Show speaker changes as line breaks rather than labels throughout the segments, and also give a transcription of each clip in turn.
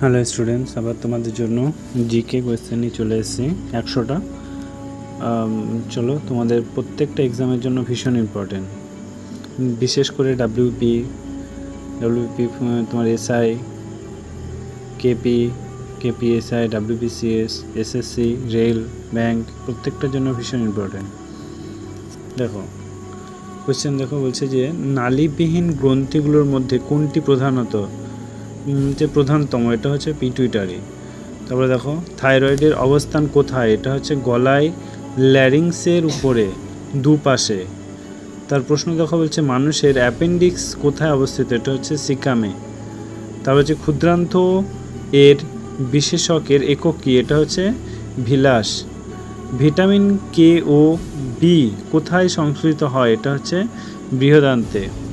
Hello students আবার তোমাদের জন্য জিকে কোয়েশ্চেন নিয়ে চলে এসেছি, একশোটা। চলো, তোমাদের প্রত্যেকটা এক্সামের জন্য ভীষণ ইম্পর্টেন্ট বিশেষ করে ডাব্লিউপি ডাব্লিউপি তোমার SI KP KPSI WPCS SSC rail bank প্রত্যেকটার জন্য ভীষণ ইম্পর্টেন্ট দেখো কোয়েশ্চেন দেখো বলছে যে, নালীবিহীন গ্রন্থিগুলোর মধ্যে কোনটি প্রধানত? যে প্রধানতম, এটা হচ্ছে পিটুইটারি। তারপরে দেখো, থাইরয়েডের অবস্থান কোথায়? এটা হচ্ছে গলায় ল্যারিংসের উপরে, দুপাশে। তার প্রশ্ন দেখো বলছে, মানুষের অ্যাপেন্ডিক্স কোথায় অবস্থিত? এটা হচ্ছে সিকামে। তারপর হচ্ছে ক্ষুদ্রান্ত এর বিশেষকের একক কী? এটা হচ্ছে ভিলাস। ভিটামিন কে ও বি কোথায় সংশ্লিত হয়? এটা হচ্ছে বৃহদান্তে।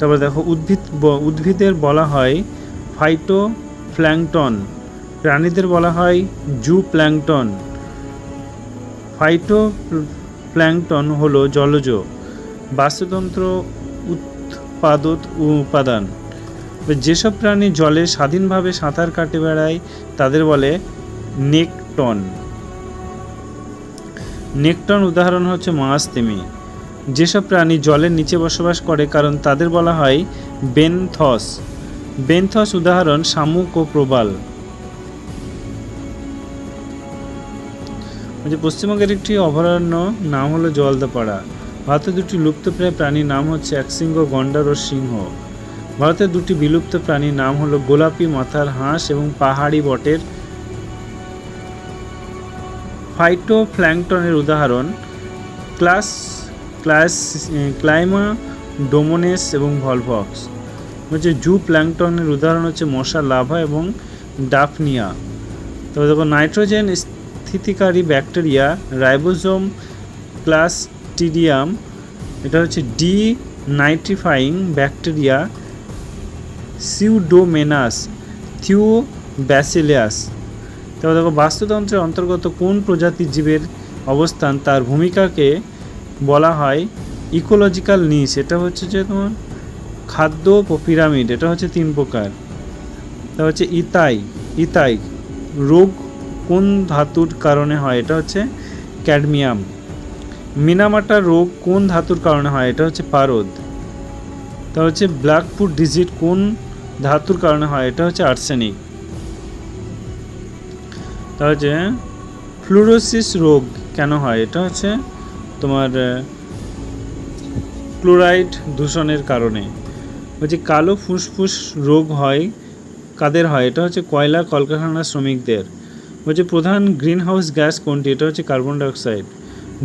তারপর দেখো, উদ্ভিদ উদ্ভিদের বলা হয় ফাইটো প্ল্যাংটন প্রাণীদের বলা হয় জু প্ল্যাংটন ফাইটো প্ল্যাংটন হলো জলজ, বাস্তুতন্ত্র উৎপাদত উপাদান। যেসব প্রাণী জলে স্বাধীনভাবে সাঁতার কাটে বেড়ায়, তাদের বলে নেকটন। নেকটন উদাহরণ হচ্ছে মাছ তিমি যেসব প্রাণী জলের নিচে বসবাস করে, কারণ তাদের বলা হয় বেনথস। বেনথস উদাহরণ শামুক ও প্রবাল। যে পশ্চিমবঙ্গের একটি অভয়ারণ্য, নাম হলো জলদাপাড়া। ভারতের দুটি লুপ্তপ্রায় প্রাণীর নাম হচ্ছে একশৃঙ্গ গন্ডার ও সিংহ। ভারতের দুটি বিলুপ্ত প্রাণীর নাম হলো গোলাপি মাথার হাঁস এবং পাহাড়ি বটের ফাইটোপ্ল্যাংটনের উদাহরণ। ক্লাস ক্লাস ক্লাইমা, ডোমোনেস এবং ভলভক্স। হচ্ছে জু প্ল্যাংটনের উদাহরণ হচ্ছে মশা, লাভা এবং ডাফনিয়া। তবে দেখো, নাইট্রোজেন স্থিতিকারী ব্যাকটেরিয়া, রাইবোজোম ক্লাস্টিডিয়াম এটা হচ্ছে denitrifying bacteria, pseudomonas thiobacillus তবে দেখো, বাস্তুতন্ত্রের অন্তর্গত কোন প্রজাতির জীবের অবস্থান, তার ভূমিকাকে বলা হয় ইকোলজিক্যাল নিস। এটা হচ্ছে যে তোমার খাদ্য পিরামিড, এটা হচ্ছে তিন প্রকার। তা হচ্ছে ইতাই ইতাই, রোগ কোন ধাতুর কারণে হয়? এটা হচ্ছে ক্যাডমিয়াম। মিনামাটা রোগ কোন ধাতুর কারণে হয়? এটা হচ্ছে পারদ। তা হচ্ছে ব্ল্যাকফুট ডিজিট কোন ধাতুর কারণে হয়? এটা হচ্ছে আর্সেনিক। তা হচ্ছে ফ্লুরোসিস রোগ কেন হয়? এটা হচ্ছে তোমার ক্লোরাইড দূষণের কারণে। বলছি কালো ফুসফুস রোগ হয়, কাদের হয়, এটা হচ্ছে কয়লা কলকারখানার শ্রমিকদের। বলছে প্রধান গ্রিন হাউস গ্যাস কোনটি, এটা হচ্ছে কার্বন ডাইঅক্সাইড।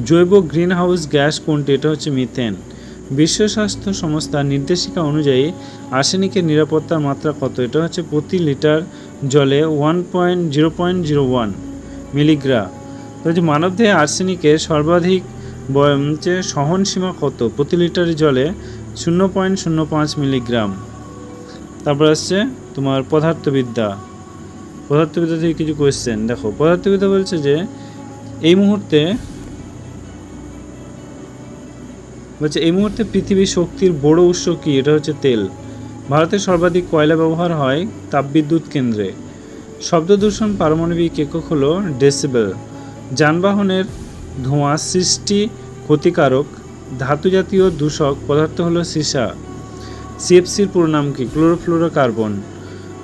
জৈব গ্রিন হাউস গ্যাস কোনটি, এটা হচ্ছে মিথেন। বিশ্ব স্বাস্থ্য সংস্থার নির্দেশিকা অনুযায়ী আর্সেনিকের নিরাপত্তার মাত্রা কত, এটা হচ্ছে প্রতি লিটার জলে one point zero point zero one milligram. তো মানবদেহে আর্সেনিকের সর্বাধিক ব- হচ্ছে সহনসীমা কত? প্রতি লিটার জলে শূন্য পয়েন্ট শূন্য পাঁচ মিলিগ্রাম। তারপর আসছে তোমার পদার্থবিদ্যা। পদার্থবিদ্যা থেকে কিছু কোয়েশ্চেন দেখো, পদার্থবিদ্যা বলছে যে এই মুহূর্তে বলছে এই মুহূর্তে পৃথিবীর শক্তির বড় উৎস কি? এটা হচ্ছে তেল। ভারতে সর্বাধিক কয়লা ব্যবহার হয় তাপবিদ্যুৎ কেন্দ্রে। শব্দ দূষণ পারমাণবিক একক হলো ডেসিবেল। যানবাহনের ধোঁয়া সৃষ্টি ক্ষতিকারক ধাতু জাতীয় দূষক পদার্থ হলো সীসা। সিএফসির পুরো নাম কি? ক্লোরোফ্লোরোকার্বন।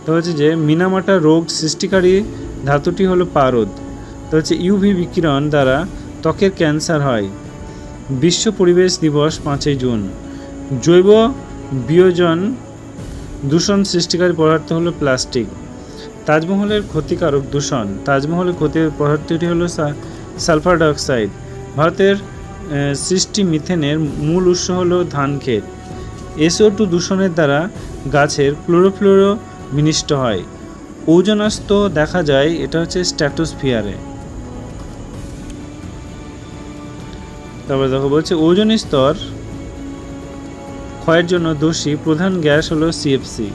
তো হচ্ছে যে মিনামাটা রোগ সৃষ্টিকারী ধাতুটি হলো পারদ। তো হচ্ছে ইউভি বিকিরণ দ্বারা ত্বকের ক্যান্সার হয়। বিশ্ব পরিবেশ দিবস পাঁচই জুন। জৈব বিয়োজন দূষণ সৃষ্টিকারী পদার্থ হলো প্লাস্টিক। তাজমহলের ক্ষতিকারক দূষণ। তাজমহলের ক্ষতির পদার্থটি হলো সালফার ডাইঅক্সাইড। ভারতের সৃষ্টি মিথেনের মূল উৎস হলো ধান ক্ষেত এসও টু দূষণের দ্বারা গাছের ক্লোরোফ্লোরো বিনিষ্ট হয়। ওজনাস্ত দেখা যায়, এটা হচ্ছে স্ট্যাটোসফিয়ারে তারপরে দেখো, বলছে ওজন স্তর ক্ষয়ের জন্য দোষী প্রধান গ্যাস হলো সিএফসি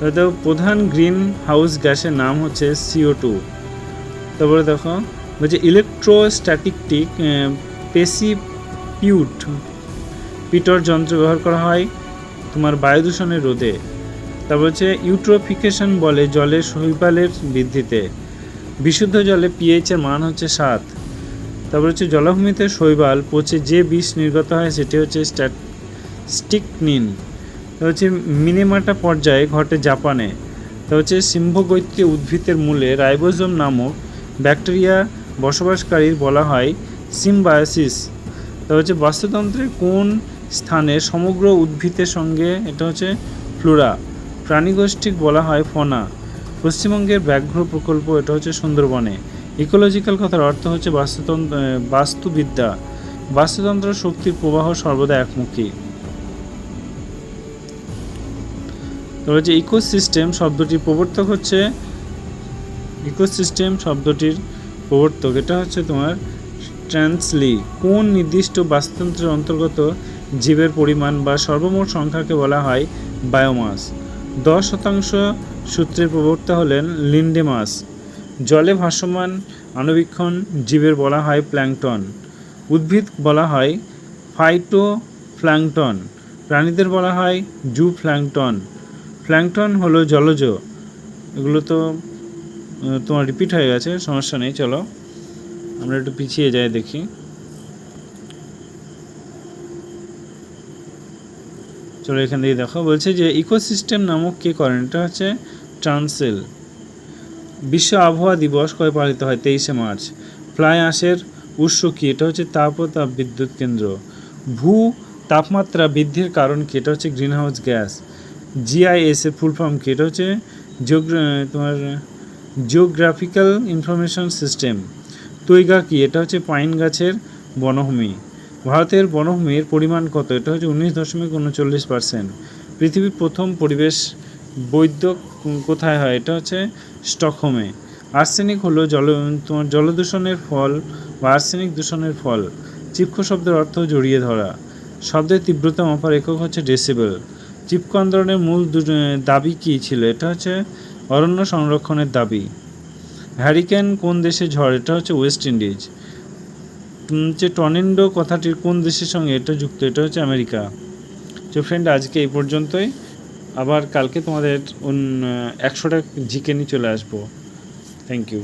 দেখো প্রধান গ্রিন হাউস গ্যাসের নাম হচ্ছে সিও টু তারপরে দেখো, বলছে ইলেকট্রোস্ট্যাটিকটিক পেসিপিউট পিটর যন্ত্র ব্যবহার করা হয় তোমার বায়ু দূষণের রোধে। তারপর হচ্ছে ইউট্রোফিকেশন বলে জলের শৈবালের বৃদ্ধিতে। বিশুদ্ধ জলে পিএইচের মান হচ্ছে সাত। তারপর হচ্ছে জলাভূমিতে শৈবাল পচে যে বিষ নির্গত হয় সেটি হচ্ছে স্ট্যাট স্টিকনিন তা হচ্ছে মিনেমাটা পর্যায়ে ঘটে জাপানে। তা হচ্ছে সিম্ভগৈত্রী উদ্ভিদের মূলে রাইবোজোম নামক ব্যাকটেরিয়া বসবাসকারীর বলা হয় সিম্বায়োসিস। তা হচ্ছে বাস্তুতন্ত্রের কোন স্থানে সমগ্র উদ্ভিদের সঙ্গে, এটা হচ্ছে ফ্লোরা প্রাণীগোষ্ঠীক বলা হয় ফনা। পশ্চিমবঙ্গের ব্যাঘ্র প্রকল্প, এটা হচ্ছে সুন্দরবনে। ইকোলজিক্যাল কথার অর্থ হচ্ছে বাস্তুতন্ত্র বাস্তুবিদ্যা। বাস্তুতন্ত্র শক্তির প্রবাহ সর্বদা একমুখী। হচ্ছে ইকোসিস্টেম শব্দটির প্রবর্তক হচ্ছে ইকোসিস্টেম শব্দটির প্রবর্তক। এটা হচ্ছে তোমার ট্রান্সলি কোন নির্দিষ্ট বাস্তুতন্ত্রের অন্তর্গত জীবের পরিমাণ বা সর্বমোট সংখ্যাকে বলা হয় বায়োমাস দশ শতাংশ সূত্রের প্রবক্তা হলেন লিন্ডেমাস জলে ভাসমান আণুবীক্ষণ জীবের বলা হয় প্ল্যাংটন উদ্ভিদ বলা হয় ফাইটো প্ল্যাংটন প্রাণীদের বলা হয় জু প্ল্যাংটন প্ল্যাংটন হলো জলজ। এগুলো তো তোমার রিপিট হয়ে গেছে, সমস্যা নেই, চলো। আমরা একটু পিছিয়ে যাই, দেখি। চলো এখান থেকে দেখো। বলছে যে ইকোসিস্টেম নামক কে করেন? এটা হচ্ছে ট্রান্সেল। বিশ্ব আবহাওয়া দিবস কবে পালিত হয়? তেইশে মার্চ। ফ্লাই আঁশের উৎস কি? এটা হচ্ছে তাপ ও তাপ বিদ্যুৎ কেন্দ্র। ভূ তাপমাত্রা বৃদ্ধির কারণ কী? এটা হচ্ছে গ্রিনহাউস গ্যাস। জিআইএস এর ফুল ফর্ম কি এটা হচ্ছে তোমার জিওগ্রাফিক্যাল ইনফরমেশন সিস্টেম তৈগা কি? এটা হচ্ছে পাইন গাছের বনভূমি। ভারতের বনভূমির পরিমাণ কত? এটা হচ্ছে উনিশ দশমিক উনচল্লিশ পার্সেন্ট পৃথিবীর প্রথম পরিবেশ বৈদ্য কোথায় হয়? এটা হচ্ছে স্টকহোমে। আর্সেনিক হলো জল তোমার জলদূষণের ফল বা আর্সেনিক দূষণের ফল। চিপকো শব্দের অর্থ জড়িয়ে ধরা। শব্দের তীব্রতা মাপার একক হচ্ছে ডেসিবেল চিপকো আন্দোলনের মূল দাবি কী ছিল? এটা হচ্ছে অরণ্য সংরক্ষণের দাবি। হ্যারিকেন কোন দেশে ঝড়? এটা হচ্ছে ওয়েস্ট ইন্ডিজ। যে টর্নেডো কথাটির কোন দেশের সঙ্গে এটা যুক্ত? এটা হচ্ছে আমেরিকা। তো ফ্রেন্ড আজকে এই পর্যন্তই। আবার কালকে তোমাদের একশোটা জিকে নিয়ে চলে আসব। Thank you